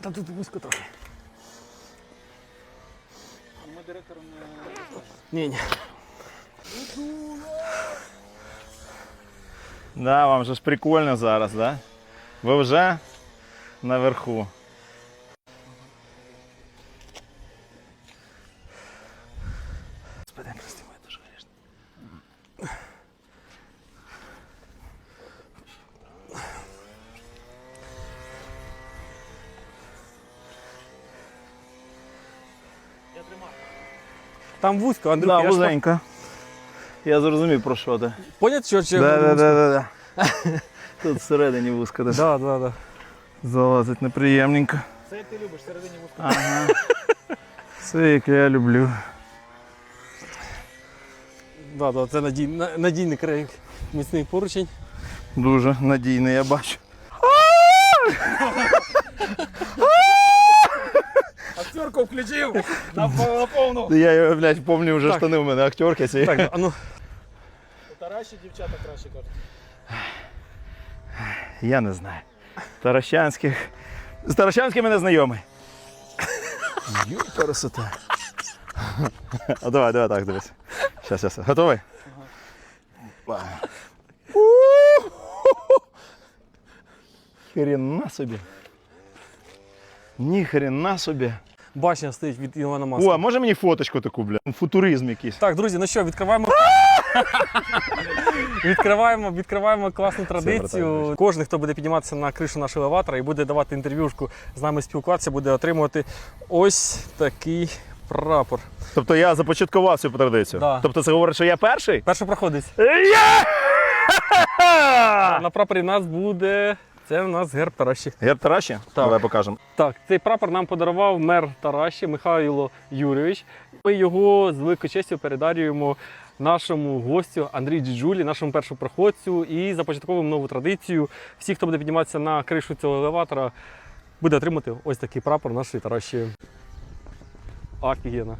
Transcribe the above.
Та тут вузько трохи. Ми директором не Ні, ні. Да, вам же ж прикольно зараз, да? Ви вже наверху. Господи, прости Там вузько, Андрюх, Да, я ж вузенько. Я зрозумів про що ти. Понятно, що чи Да, да, вузько? да, да, да. Тут всередині вузько. Да. Да, да, да. Залазить неприємненько. Це як ти любиш, всередині вузько. Ага. Це як я люблю. Да, да, це надій, на- надійний край, міцний поручень. Дуже надійний, я бачу. Актерку включив! На, на повну! Я, блядь, пам'ятаю, вже Так. штани в мене актерки ці. Так, а ну, Тараші дівчата краще кажуть. Я не знаю. Таращанських. З Таращанськими не знайомий. Ю, красота. А давай, давай так, дивись. Щас, щас. Готовий? Опа. Хрена собі. Ні хрена собі. Башня стоїть від Ілона Маска. О, а може мені фоточку таку, бля? Футуризм якийсь. Так, друзі, ну що, відкриваємо. відкриваємо, відкриваємо класну традицію. Кожен, хто буде підніматися на кришу нашого елеватора і буде давати інтерв'юшку, з нами спілкуватися, буде отримувати ось такий прапор. Тобто я започаткував цю традицію. Да. Тобто це говорить, що я перший? Перший проходить. Я! На прапорі в нас буде. Це у нас герб Тараші. Герб Тараші? Давай покажемо. Так, цей прапор нам подарував мер Тараші Михайло Юрійович. Ми його з великою честю передарюємо нашому гостю Андрію Джиджулі, нашому першопроходцю, і започатковуємо нову традицію. Всі, хто буде підніматися на кришу цього елеватора, буде отримати ось такий прапор нашої Тараші. Офігенно.